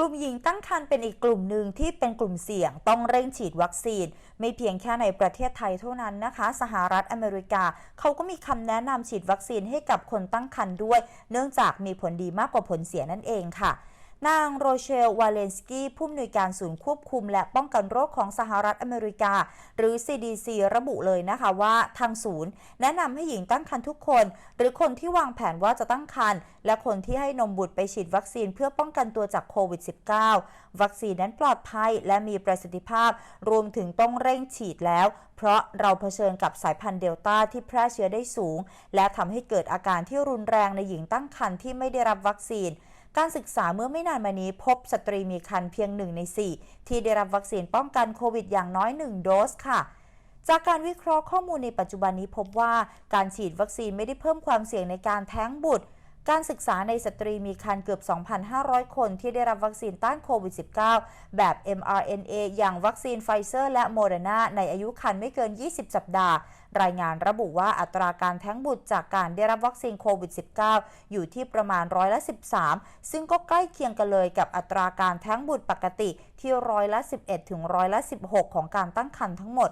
ลุ่มหญิงตั้งครรภ์เป็นอีกกลุ่มหนึ่งที่เป็นกลุ่มเสี่ยงต้องเร่งฉีดวัคซีน ไม่เพียงแค่ในประเทศไทยเท่านั้นนะคะ สหรัฐอเมริกา เขาก็มีคำแนะนำฉีดวัคซีนให้กับคนตั้งครรภ์ด้วย เนื่องจากมีผลดีมากกว่าผลเสียนั่นเองค่ะ นางโรเชล วาเลนสกี้ ผู้อำนวยการศูนย์ควบคุม และป้องกันโรคของสหรัฐอเมริกา หรือ CDC ระบุเลยนะคะว่าทางศูนย์ แนะนำให้หญิงตั้งครรภ์ทุกคน หรือคนที่วางแผนว่าจะตั้งครรภ์และคนที่ให้นมบุตรไปฉีดวัคซีนเพื่อป้องกันตัวจากโควิด -19 วัคซีนนั้นปลอดภัยและมีประสิทธิภาพ รวมถึงต้องเร่งฉีดแล้ว เพราะเราเผชิญกับสายพันธุ์เดลต้าที่แพร่เชื้อได้สูง และทำให้เกิดอาการที่รุนแรงในหญิงตั้งครรภ์ที่ไม่ได้รับวัคซีน การศึกษาเมื่อไม่นานมานี้พบสตรีมีครรภ์เพียงหนึ่งใน 4 ที่ได้รับวัคซีนป้องกันโควิดอย่างน้อย 1 โดสค่ะจากการวิเคราะห์ข้อมูลในปัจจุบันนี้พบว่าการฉีดวัคซีนไม่ได้เพิ่มความเสี่ยงในการแท้งบุตร การศึกษาในสตรีมีครรภ์เกือบ 2,500 คนที่ได้รับวัคซีนต้านโควิด -19 แบบ mRNA อย่างวัคซีนไฟเซอร์และโมเดอร์นาในอายุครรภ์ไม่เกิน 20 สัปดาห์ รายงานระบุว่าอัตราการแท้งบุตรจากการได้รับวัคซีนโควิด -19 อยู่ที่ประมาณร้อยละ 13 ซึ่งก็ใกล้เคียงกันเลยกับอัตราการแท้งบุตรปกติที่ร้อยละ 11 ถึงร้อยละ 16 ของการตั้งครรภ์ทั้งหมด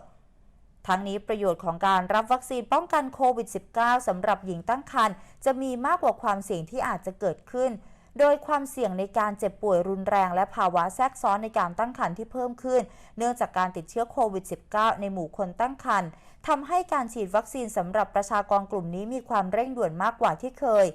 ทั้งนี้ประโยชน์ของการรับวัคซีนป้องกันโควิด -19 สำหรับหญิงตั้งครรภ์จะมีมากกว่าความเสี่ยงที่อาจจะเกิดขึ้น โดยความเสี่ยงในการเจ็บป่วยรุนแรงและภาวะแทรกซ้อนในการตั้งครรภ์ที่เพิ่มขึ้น เนื่องจากการติดเชื้อโควิด -19 ในหมู่คนตั้งครรภ์ทำให้การฉีดวัคซีนสำหรับประชากรกลุ่มนี้มีความเร่งด่วนมากกว่าที่เคย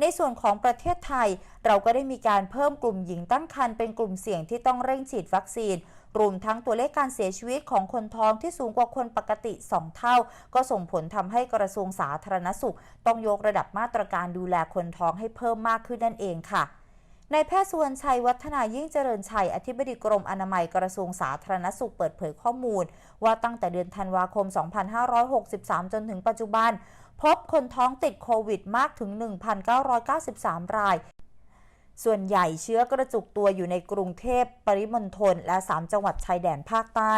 ในส่วนของประเทศไทย เราก็ได้มีการเพิ่มกลุ่มหญิงตั้งครรภ์เป็นกลุ่มเสี่ยงที่ต้องเร่งฉีดวัคซีน รวมทั้งตัวเลขการเสียชีวิตของคนท้องที่สูงกว่าคนปกติ 2 เท่า ก็ส่งผลทำให้กระทรวงสาธารณสุข ต้องยกระดับมาตรการดูแลคนท้องให้เพิ่มมากขึ้นนั่นเองค่ะนายแพทย์สุวรรณชัยวัฒนายิ่งเจริญชัย อธิบดีกรมอนามัยกระทรวงสาธารณสุขเปิดเผยข้อมูล ว่าตั้งแต่เดือนธันวาคม 2563 จนถึงปัจจุบัน พบคนท้องติดโควิดมากถึง 1,993 ราย ส่วนใหญ่เชื้อกระจุกตัวอยู่ในกรุงเทพปริมณฑลและ 3 จังหวัดชายแดนภาคใต้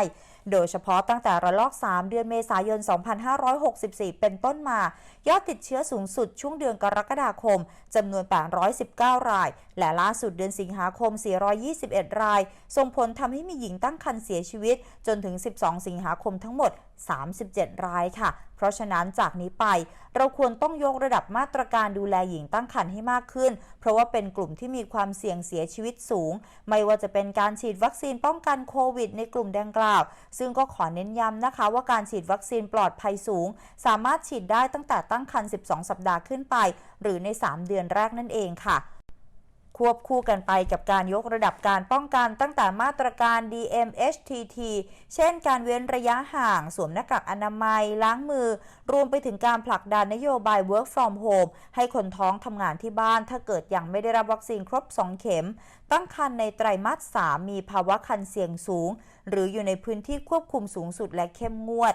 โดยเฉพาะตั้งแต่ระลอก 3 เดือนเมษายน 2564 เป็นต้นมา ยอดติดเชื้อสูงสุดช่วงเดือนกรกฎาคม จำนวน 819 ราย และล่าสุดเดือนสิงหาคม 421 ราย ส่งผลทำให้มีหญิงตั้งครรภ์เสียชีวิต จนถึง 12 สิงหาคมทั้งหมด 37 รายค่ะ ราะฉะนั้นจากนี้ไปเราควรต้องยกระดับมาตรการดูแลหญิงตั้งครรภ์ให้มากขึ้น เพราะว่าเป็นกลุ่มที่มีความเสี่ยงเสียชีวิตสูง ไม่ว่าจะเป็นการฉีดวัคซีนป้องกันโควิด ในกลุ่มดังกล่าว ซึ่งก็ขอเน้นย้ำนะคะ ว่าการฉีดวัคซีนปลอดภัยสูง สามารถฉีดได้ตั้งแต่ตั้งครรภ์ 12 สัปดาห์ขึ้นไป หรือใน 3 เดือนแรกนั่นเองค่ะ ควบคู่กันไปกับการยกระดับการป้องกันตั้งแต่มาตรการ DMHTT เช่นการเว้นระยะห่าง สวมหน้ากากอนามัย ล้างมือ รวมไปถึงการผลักดันนโยบาย Work from Home ให้คนท้องทำงานที่บ้าน ถ้าเกิดยังไม่ได้รับวัคซีนครบ 2 เข็ม ตั้งครรภ์ในไตรมาส 3 มีภาวะคันเสี่ยงสูง หรืออยู่ในพื้นที่ควบคุมสูงสุดและเข้มงวด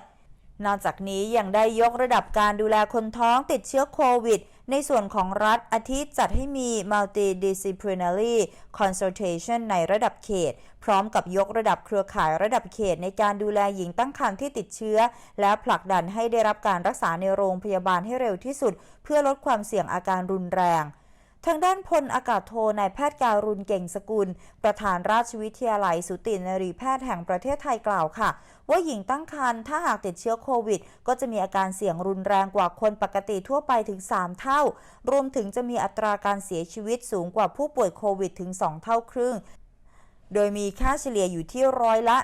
นอกจากนี้ยังได้ยกระดับการดูแลคนท้องติดเชื้อโควิด ในส่วนของรัฐอาทิตย์จัดให้มี multidisciplinary consultation ในระดับเขต พร้อมกับยกระดับเครือข่ายระดับเขตในการดูแลหญิงตั้งครรภ์ที่ติดเชื้อ และผลักดันให้ได้รับการรักษาในโรงพยาบาลให้เร็วที่สุด เพื่อลดความเสี่ยงอาการรุนแรง ทางด้านพลอากาศโทนายแพทย์การุณเก่งสกุล ประธานราชวิทยาลัย สุตินรีแพทย์แห่งประเทศไทยกล่าวค่ะ ว่าหญิงตั้งครรภ์ถ้าหากติดเชื้อโควิด ก็จะมีอาการเสี่ยงรุนแรงกว่าคนปกติทั่วไปถึง 3 เท่า รวมถึงจะมีอัตราการเสียชีวิตสูงกว่าผู้ป่วยโควิดถึง 2 เท่าครึ่งโดยมีค่าเฉลี่ยอยู่ที่ร้อยละ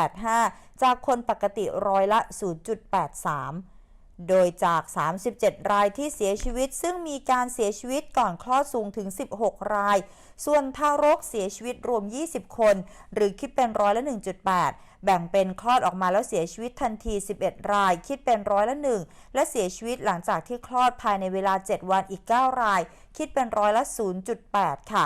1.85 จากคนปกติร้อยละ 0.83 โดยจาก 37 รายที่เสียชีวิต ซึ่งมีการเสียชีวิตก่อนคลอดสูงถึง 16 ราย ส่วนทารกเสียชีวิตรวม 20 คน หรือคิดเป็นร้อยละ 1.8 แบ่งเป็นคลอดออกมาแล้วเสียชีวิตทันที 11 ราย คิดเป็นร้อยละ 1 และเสียชีวิตหลังจากที่คลอดภายในเวลา 7 วันอีก 9 ราย คิดเป็นร้อยละ 0.8 ค่ะ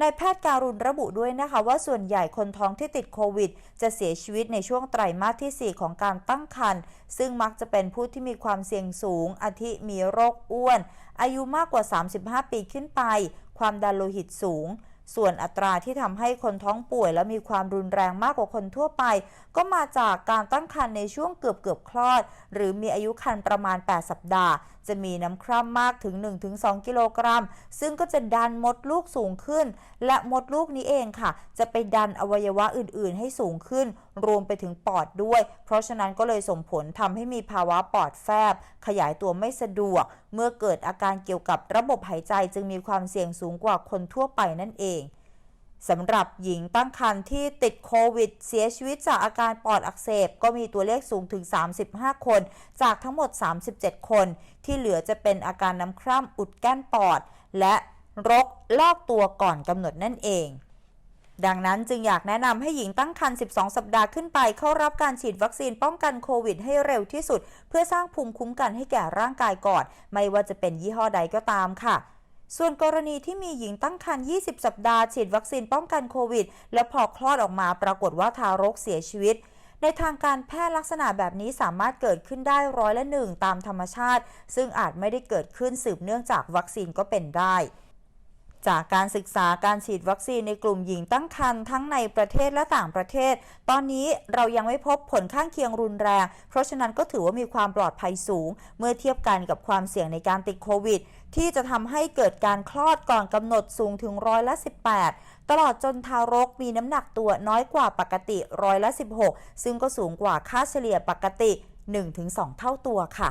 นายแพทย์การุณระบุด้วยนะคะ ว่าส่วนใหญ่คนท้องที่ติดโควิด จะเสียชีวิตในช่วงไตรมาสที่ 4 ของการตั้งครรภ์ซึ่งมักจะเป็นผู้ที่มีความเสี่ยงสูง อาทิมีโรคอ้วน อายุมากกว่า 35 ปีขึ้นไป ความดันโลหิตสูงส่วนอัตราที่ทำให้คนท้องป่วยและมีความรุนแรงมากกว่าคนทั่วไป ก็มาจากการตั้งครรภ์ในช่วงเกือบเกือบคลอด หรือมีอายุครรภ์ประมาณ 8 สัปดาห์ จะมีน้ำคร่ำมากถึง 1-2 กิโลกรัม ซึ่งก็จะดันมดลูกสูงขึ้น และมดลูกนี้เองค่ะ จะไปดันอวัยวะอื่นๆ ให้สูงขึ้น รวมไปถึงปอดด้วย เพราะฉะนั้นก็เลยส่งผลทำให้มีภาวะปอดแฟบ ขยายตัวไม่สะดวก เมื่อเกิดอาการเกี่ยวกับระบบหายใจจึงมีความเสี่ยงสูงกว่าคนทั่วไปนั่นเอง สำหรับหญิงตั้งครรภ์ที่ติดโควิด เสียชีวิตจากอาการปอดอักเสบ ก็มีตัวเลขสูงถึง 35 คน จากทั้งหมด 37 คน ที่เหลือจะเป็นอาการน้ำคร่ำอุดกั้นปอด และรกลอกตัวก่อนกำหนดนั่นเองดังนั้นจึงอยากแนะนำให้หญิงตั้งครรภ์ 12 สัปดาห์ขึ้นไป เข้ารับการฉีดวัคซีนป้องกันโควิดให้เร็วที่สุด เพื่อสร้างภูมิคุ้มกันให้แก่ร่างกายก่อน ไม่ว่าจะเป็นยี่ห้อใดก็ตามค่ะ ส่วนกรณีที่มีหญิงตั้งครรภ์ 20 สัปดาห์ ฉีดวัคซีนป้องกันโควิด และพอคลอดออกมาปรากฏว่าทารกเสียชีวิต ในทางการแพทย์ลักษณะแบบนี้สามารถเกิดขึ้นได้ร้อยละหนึ่งตามธรรมชาติ ซึ่งอาจไม่ได้เกิดขึ้นสืบเนื่องจากวัคซีนก็เป็นได้ จากการศึกษาการฉีดวัคซีนในกลุ่มหญิงตั้งครรภ์ทั้งในประเทศและต่างประเทศ ตอนนี้เรายังไม่พบผลข้างเคียงรุนแรง เพราะฉะนั้นก็ถือว่ามีความปลอดภัยสูง เมื่อเทียบกันกับความเสี่ยงในการติดโควิด ที่จะทำให้เกิดการคลอดก่อนกำหนดสูงถึงร้อยละ 18 ตลอดจนทารกมีน้ำหนักตัวน้อยกว่าปกติร้อยละ 16 ซึ่งก็สูงกว่าค่าเฉลี่ยปกติ 1-2 เท่าตัวค่ะ